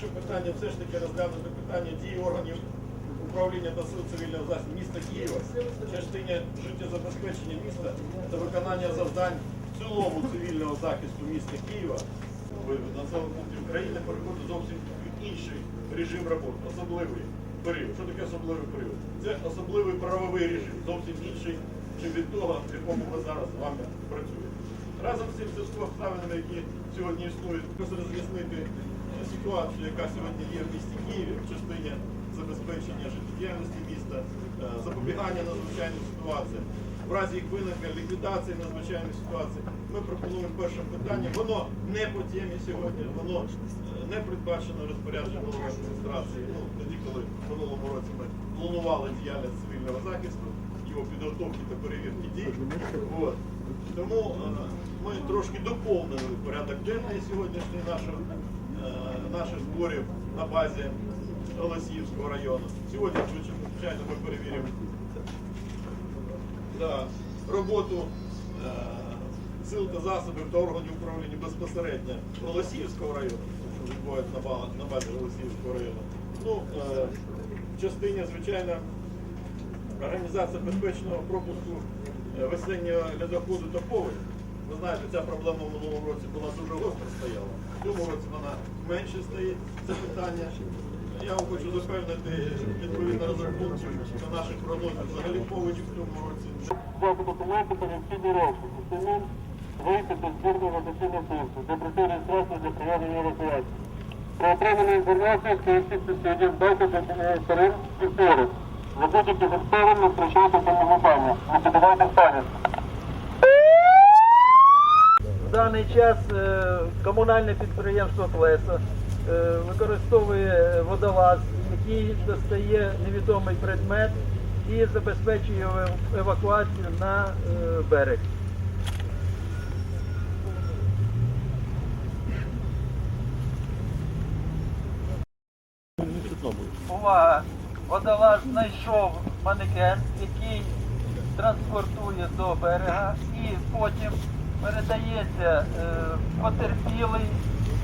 перше питання все ж таки розглянути питання дії органів управління та сил цивільного захисту міста Києва в частині життєзабезпечення міста та виконання завдань в цілому цивільного захисту міста Києва населених пунктів України переходить зовсім інший режим роботи, особливий період. Що таке особливий період? Це особливий правовий режим, зовсім інший, чим від того, в якому ми зараз з вами працюємо. Разом з цим зв'язку обставинами, які сьогодні існують, просто роз'яснити ситуацію, яка сьогодні є в місті Києві в частині забезпечення життєдіяльності міста, е, запобігання надзвичайним ситуаціям, в разі їх виникнення, ліквідації надзвичайних ситуацій. Ми пропонуємо першим питанням. Воно не по темі сьогодні, воно е, не передбачено розпорядженням голови адміністрації. Ну, тоді, коли в минулому році ми планували діяльність цивільного захисту, його підготовки та перевірки дій. От. Тому е, ми трошки доповнили порядок денний сьогоднішній наших, е, наших зборів на базі Голосіївського району. Сьогодні, звичайно, ми перевіримо да, роботу е, сил та засобів та органів управління безпосередньо Голосіївського району, що відбувається на базі Голосіївського району. Ну, частині, звичайно, організація безпечного пропуску е, весеннього льодоходу та повені. Ви знаєте, ця проблема в минулому році була дуже гостро стояла. В цьому році вона менше стоїть, це питання. Я вам хочу запевнити, відповідно розрахунків на наших прогнозів взагалі повені в цьому році та необхідні речі. Вийти до збірного медицинного пункту, де пройти реєстрацію для проведення евакуації. Про отриману інформацію стоїть підписів дайте до сторін вівторок. За будь-яких обставин не втрачайте самогубання. Не піддавайте паніці. В даний час е, комунальне підприємство Плеса е, використовує водолаз, який достає невідомий предмет і забезпечує евакуацію на е, берег. Увага! Знайшов манекен, який транспортує до берега і потім передається е, потерпілий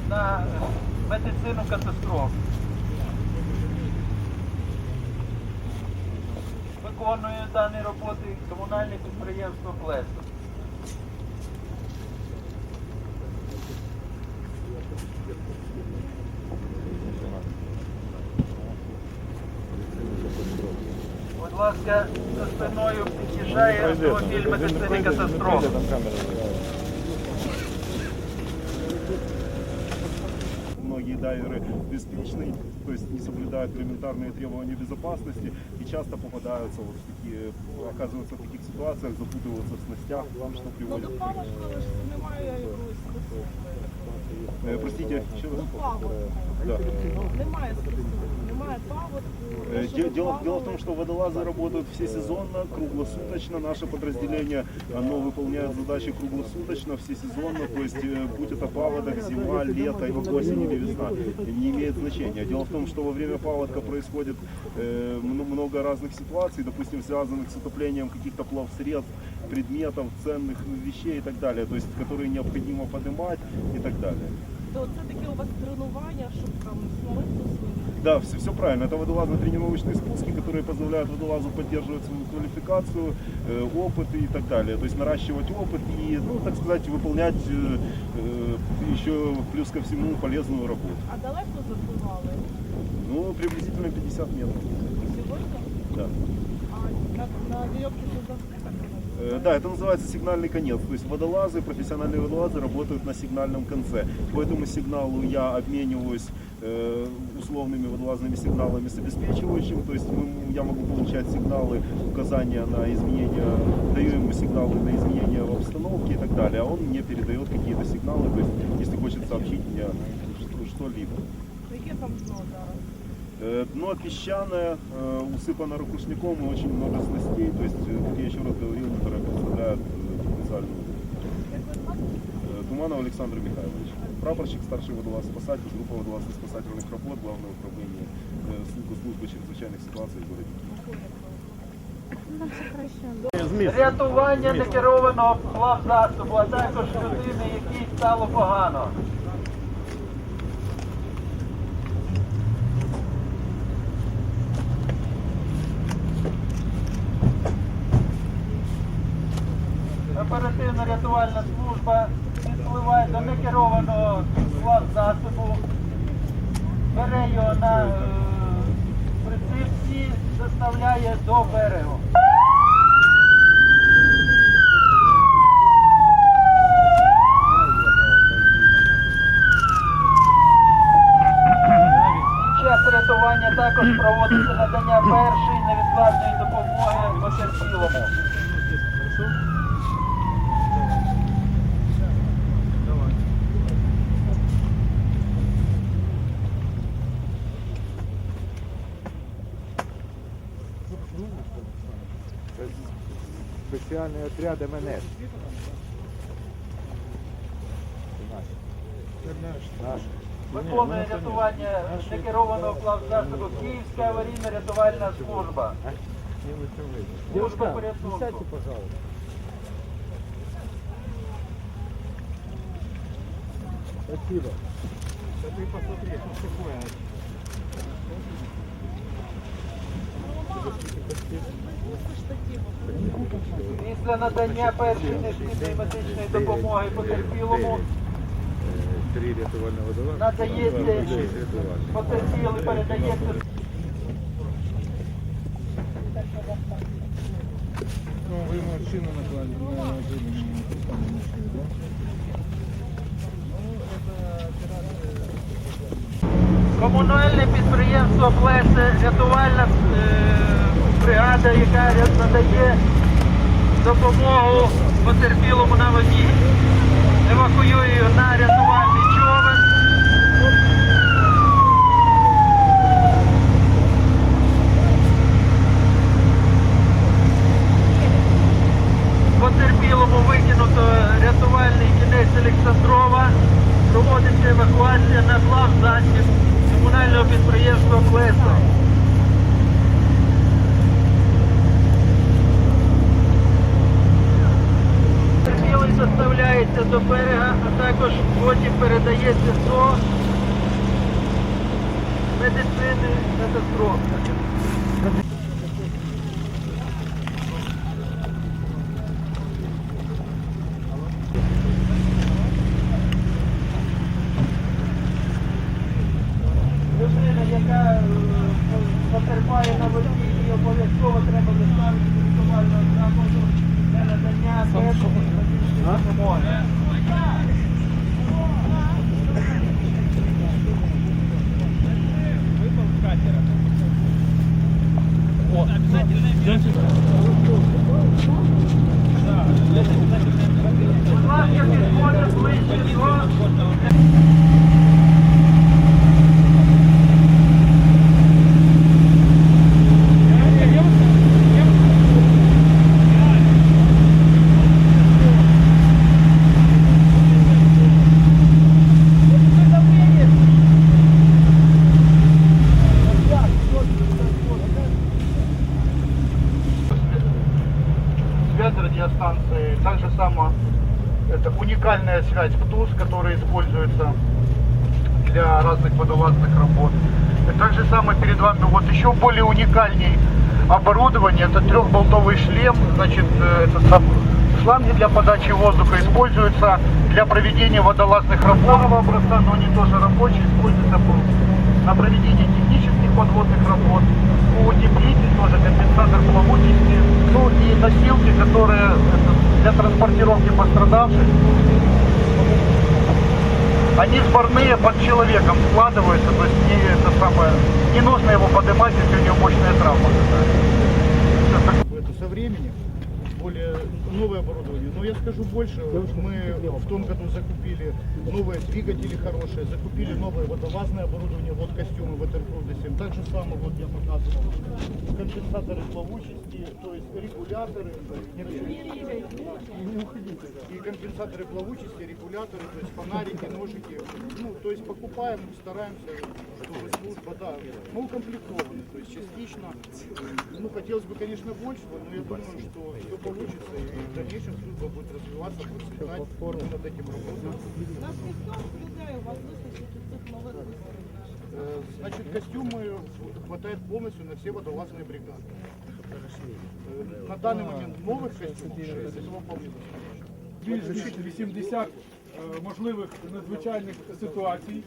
на медицину катастроф. Виконує дані роботи комунальне підприємство Плесо. ласка, за спиною під'їжджає автомобіль медицини катастроф. Многие дайверы беспечны, то есть не соблюдают элементарные требования безопасности и часто попадаются вот в такие, оказываются в таких ситуациях, запутываются в снастях, что приводит. До паводку ж немає якоїсь специфіки. Э, простите, еще раз? До паводку. Да. Немає специфіки. Немає паводку. Э, Те, що де- ви Дело, дело в плавали, том, что водолазы работают всесезонно, круглосуточно. Наше подразделение, оно выполняет задачи круглосуточно, всесезонно. То есть, э, будь это паводок, зима, лето, осень или весна, не имеет значения. Дело в том, что во время паводка происходит э, мно- много разных ситуаций, допустим, связанных с утоплением каких-то плавсредств, предметов, ценных вещей и так далее, то есть, которые необходимо поднимать и так далее. То це таке у вас тренування, щоб там смолити Да, все, все правильно. Это водолазно-тренировочные спуски, которые позволяют водолазу поддерживать свою квалификацию, э, опыт и так далее. То есть наращивать опыт и, ну, так сказать, выполнять э, э, еще плюс ко всему полезную работу. А далеко запливали? Ну, приблизительно 50 метров. І сьогодні? Да. А на, на вірьовці Да, это называется сигнальный конец. То есть водолазы, профессиональные водолазы работают на сигнальном конце. По этому сигналу я обмениваюсь э, условными водолазными сигналами с обеспечивающим. То есть мы- я могу получать сигналы, указания на изменения, даю ему сигналы на изменения в обстановке и так далее. А он мне передает какие-то сигналы, то есть если хочет сообщить мне что- что-либо. Яке там дно зараз? Э, Дно песчаное, э, усыпано ракушняком и очень много снастей. То есть, э, как я еще раз говорил, которые представляют э, потенциальную Як ви звати? Э, Туманов Александр Михайлович. Прапорщик, старший водолаз спасатель, группа водолазно-спасательных работ, главное управление э, службы, службы чрезвычайных ситуаций в городе. Рятування некерованого плавзасобу, а також людини, якій стало погано. Оперативно-рятувальна служба підпливає до некерованого засобу, бере його на е, прицеп і доставляє до берегу. Час рятування також проводиться надання першої невідкладної допомоги потерпілому. Спеціальний отряд МНС. Наш. Виконує рятування некерованого плавзасобу Київська аварійна рятувальна служба. Служба порятунку. Спасибо. Після надання першої необхідної медичної допомоги потерпілому Три рятувального водолаза. надається потерпілий передається. Ну, ви машину наклали на Комунальне підприємство Плесе, рятувальна е, бригада, яка надає допомогу потерпілому на воді. Евакуює на рятувальний човен. Потерпілому викинуто рятувальний кінець Олександрова. Проводиться евакуація на плав засіб комунального підприємства Плесо. Потерпілий доставляється до берега, а також потім передається до медицини катастрофи. людина, яка е, потерпає на воді, і обов'язково треба доставити до лікувального закладу для надання першої медичної допомоги. Будь ласка, підходять ближче до связь радиостанции. Так же само это уникальная связь ПТУС, которая используется для разных водолазных работ. И так же самое перед вами вот еще более уникальней оборудование. Это трехболтовый шлем, значит, э, это сам шланги для подачи воздуха используются для проведения водолазных работ. Образца, но они тоже рабочие, используются по- на проведение технических подводных работ. Утеплитель тоже компенсатор плавучести. Ну и носилки, которые это, для транспортировки пострадавших. Они сборные под человеком складываются, то есть не, это самое, не нужно его поднимать, если у него мощная травма какая-то. Это со временем Более новое оборудование. Но я скажу больше, мы в том году закупили новые двигатели хорошие, закупили новое водолазное оборудование, вот костюмы Waterproof 7. Так же самое, вот я показывал, компенсаторы плавучести, то есть регуляторы, и компенсаторы плавучести, регуляторы, то есть фонарики, ножики. Ну, то есть покупаем, стараемся, чтобы служба, да, мы укомплектованы, то есть частично. Ну, хотелось бы, конечно, большего, но я думаю, что все получится, и в дальнейшем служба будет развиваться, процветать, мы над этим работаем. Наскільки людей у вас вистачить цих нових виробів? Э, Значит, костюмы хватает полностью на все водолазные бригады. Э, На данный момент новых костюмов 6, этого помню. більш ніж 80 е, можливих надзвичайних ситуацій,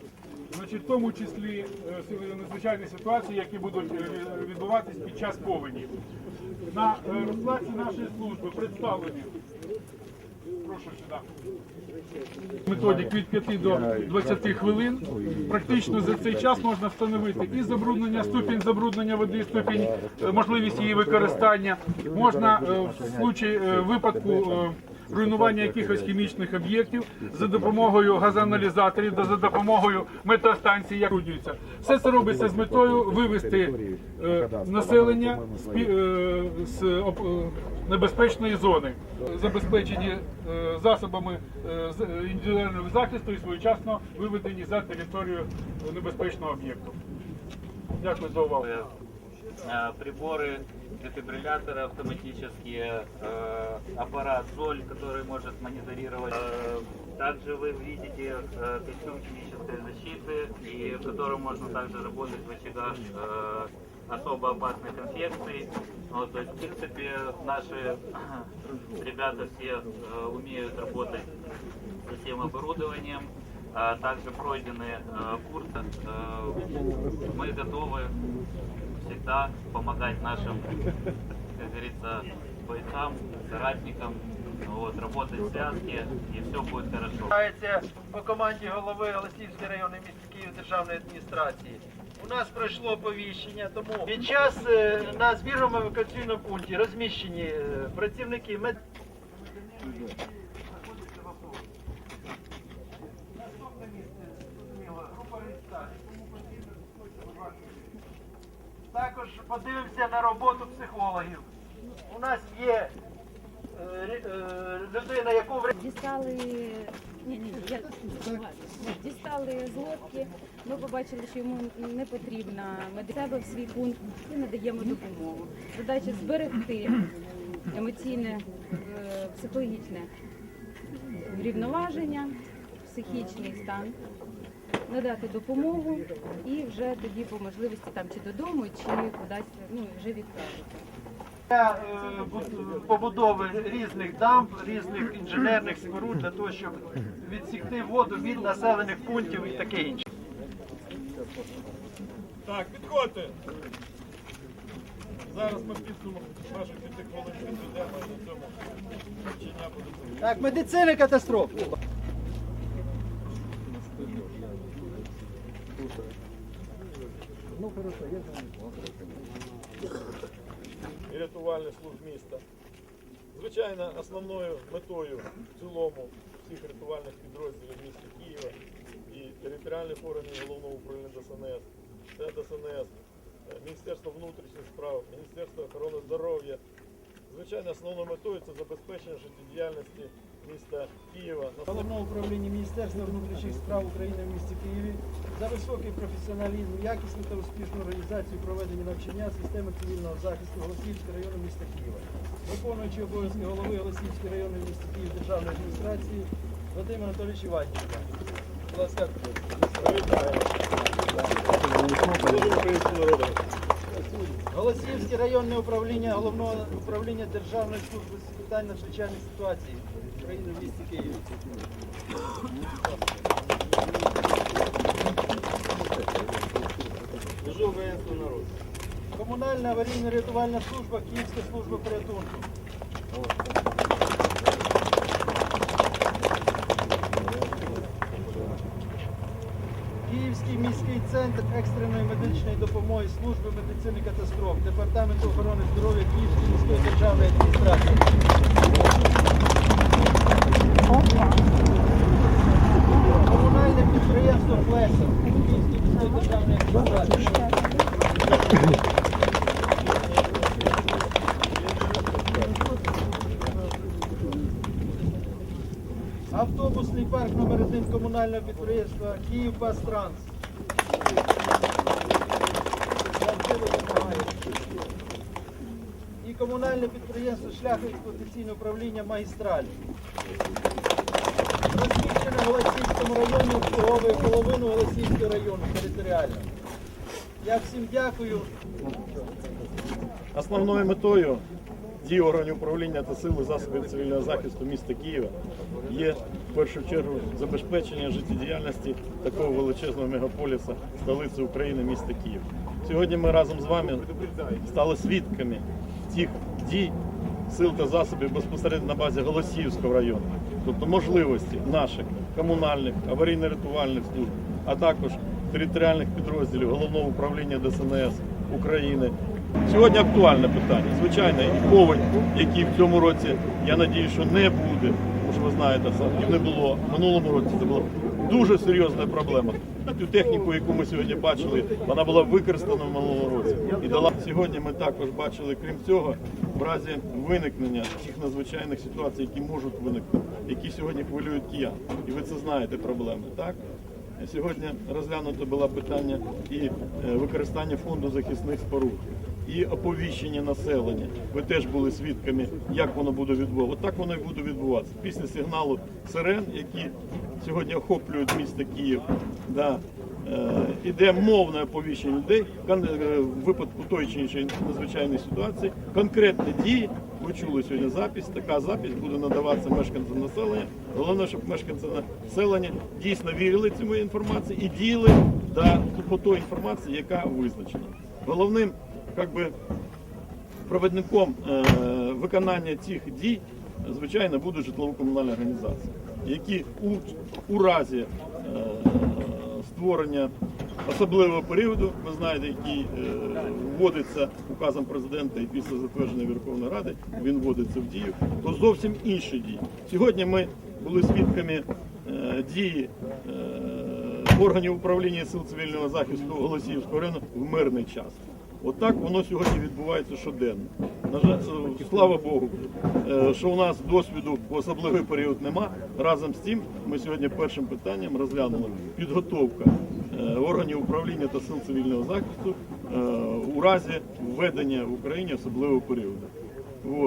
значить, в тому числі е, надзвичайні ситуації, які будуть е, відбуватись під час повені. На е, розкладці нашої служби представлені. Прошу сюди. Методик від 5 до 20 хвилин. Практично за цей час можна встановити і забруднення, ступінь забруднення води, ступінь, можливість її використання. Можна в случаї випадку руйнування якихось хімічних об'єктів за допомогою газоаналізаторів, за допомогою метеостанцій, як руйнуються. Все це робиться з метою вивести е, населення з, е, з е, небезпечної зони, забезпечені е, засобами е, індивідуального захисту і своєчасно виведені за територію небезпечного об'єкту. Дякую за увагу. Э, приборы, дефибрилляторы автоматические, э, аппарат ЗОЛь, который может мониторировать. Э, Также вы видите э, костюм химической защиты, и в котором можно также работать в очагах э, особо опасных инфекций. Вот, то есть, в принципе, наши ребята все умеют работать со всем оборудованием. А также пройдены курсы. Мы готовы всегда помогать нашим, как говорится, бойцам, соратникам, вот, работать в и все будет хорошо. По команді голови Голосіївської районної міста Київ державної адміністрації. У нас пройшло оповіщення, тому під час е, на збірному евакуаційному пункті розміщені е, працівники мед... Також подивимося на роботу психологів. У нас є е, е, людина, яку Дістали ні, ні, я дістали з лодки. Ми побачили, що йому не потрібна медицина в свій пункт і надаємо допомогу. Задача зберегти емоційне, е, психологічне рівноваження, психічний стан, надати допомогу і вже тоді по можливості там чи додому, чи кудись ну, вже відправити. для е, побудови різних дамб, різних інженерних споруд для того, щоб відсікти воду від населених пунктів і таке інше. Так, підходьте. Зараз ми підсумок ваших п'яти хвилин підведемо і на цьому вчення буде. Так, медицина катастроф. і рятувальних служб міста. Звичайно, основною метою в цілому всіх рятувальних підрозділів міста Києва і територіальних органів головного управління ДСНС, це ДСНС, е, Міністерство внутрішніх справ, Міністерство охорони здоров'я. Звичайно, основною метою це забезпечення життєдіяльності міста Києва. Головного управління Міністерства внутрішніх справ України в місті Києві за високий професіоналізм, якісну та успішну організацію проведення навчання системи цивільного захисту Голосіївського району міста Києва. Виконуючи обов'язки голови Голосіївської районної міста Київ державної адміністрації Вадим Анатолійович Іванченко. Будь ласка. Голосіївське районне управління головного управління Державної служби з питань надзвичайних ситуацій України в місті Києві. Служу українського народу. Комунальна аварійна рятувальна служба, Київська служба порятунку. Київський міський центр екстреної медичної допомоги служби медицини катастроф, Департаменту охорони здоров'я Київської міської державної адміністрації. Комунальне підприємство Флеса. Автобусний парк номер 1 комунального підприємства Київ Транс. І комунальне підприємство шляхоексплуатаційне управління Магістраль. Розміщене в Голосівському районі обслуговує половину Голосівського району територіально. Я всім дякую. Основною метою дій органів управління та сили засобів цивільного захисту міста Києва є в першу чергу забезпечення життєдіяльності такого величезного мегаполіса, столиці України, міста Київ. Сьогодні ми разом з вами стали свідками тих дій сил та засобів безпосередньо на базі Голосіївського району, тобто можливості наших комунальних аварійно-рятувальних служб, а також територіальних підрозділів Головного управління ДСНС України. Сьогодні актуальне питання. Звичайно, і повень, який в цьому році, я надію, що не буде, тому що ви знаєте, і не було. В минулому році це була дуже серйозна проблема. Ту техніку, яку ми сьогодні бачили, вона була використана в минулому році. І дала сьогодні. Ми також бачили, крім цього, в разі виникнення тих надзвичайних ситуацій, які можуть виникнути, які сьогодні хвилюють киян. І ви це знаєте проблеми, так? Сьогодні розглянуто було питання і е, використання фонду захисних споруд, і оповіщення населення. Ви теж були свідками, як воно буде відбуватися. Так воно і буде відбуватися. Після сигналу сирен, які сьогодні охоплюють місто Київ, да, е, іде мовне оповіщення людей е, в випадку тої чи іншої надзвичайної ситуації. Конкретні дії. Ви чули сьогодні запись. Така запись буде надаватися мешканцям населення. Головне, щоб мешканці населення дійсно вірили цьому інформації і діяли да, по той інформації, яка визначена. Головним как би, провідником е, виконання цих дій, звичайно, будуть житлово-комунальні організації, які у, у разі е, створення особливого періоду, ви знаєте, який е, вводиться указом президента і після затвердження Верховної Ради, він вводиться в дію, то зовсім інші дії. Сьогодні ми були свідками е, дії органів управління сил цивільного захисту Голосіївського району в мирний час. Отак воно сьогодні відбувається щоденно. На жаль, е, слава Богу, е, що у нас досвіду в особливий період нема. Разом з тим, ми сьогодні першим питанням розглянули підготовка е, органів управління та сил цивільного захисту у разі введення в Україні особливого періоду. От.